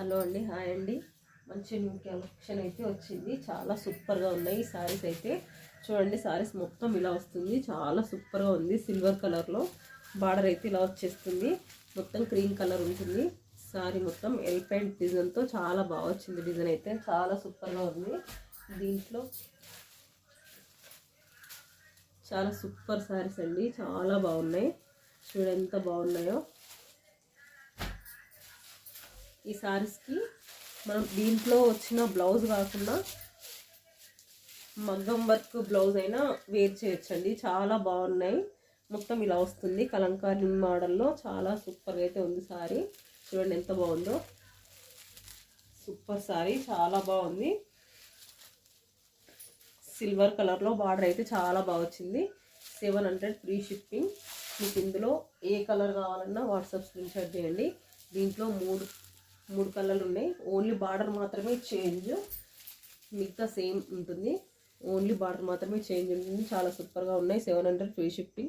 Hello అండి hi అండి. మంచి న్యూ కలెక్షన్ అయితే వచ్చింది. చాలా సూపర్గా ఉన్నాయి ఈ సారీస్ అయితే. చూడండి సారీస్ మొత్తం ఇలా వస్తుంది. చాలా సూపర్గా ఉంది సిల్వర్ కలర్లో బార్డర్ అయితే ఇలా వచ్చేస్తుంది. మొత్తం క్రీమ్ కలర్ ఉంటుంది. సారీ మొత్తం ఎలిఫెంట్ డిజైన్తో చాలా బాగా వచ్చింది డిజైన్ అయితే. చాలా సూపర్గా ఉంది. దీంట్లో చాలా సూపర్ సారీస్ అండి. చాలా బాగున్నాయి. చూడంత బాగున్నాయో. ఈ శారీస్కి మనం దీంట్లో వచ్చిన బ్లౌజ్ కాకుండా మగ్గం వర్క్ బ్లౌజ్ అయినా వేర్ చేయొచ్చండి. చాలా బాగున్నాయి. మొత్తం ఇలా వస్తుంది. కలంకారీ మోడల్లో చాలా సూపర్గా అయితే ఉంది సారీ. చూడండి ఎంత బాగుందో. సూపర్ సారీ. చాలా బాగుంది. సిల్వర్ కలర్లో బార్డర్ అయితే చాలా బాగా వచ్చింది. Seven hundred free shipping. మీకు ఇందులో ఏ కలర్ కావాలన్నా వాట్సాప్ స్క్రీన్ షాట్ చేయండి. దీంట్లో మూడు మూడు కలర్లు ఉన్నాయి ఓన్లీ బార్డర్ మాత్రమే చేంజ్ మిగతా సేమ్ ఉంటుంది. ఓన్లీ బార్డర్ మాత్రమే చేంజ్ ఉంటుంది చాలా సూపర్గా ఉన్నాయి. Seven hundred free shipping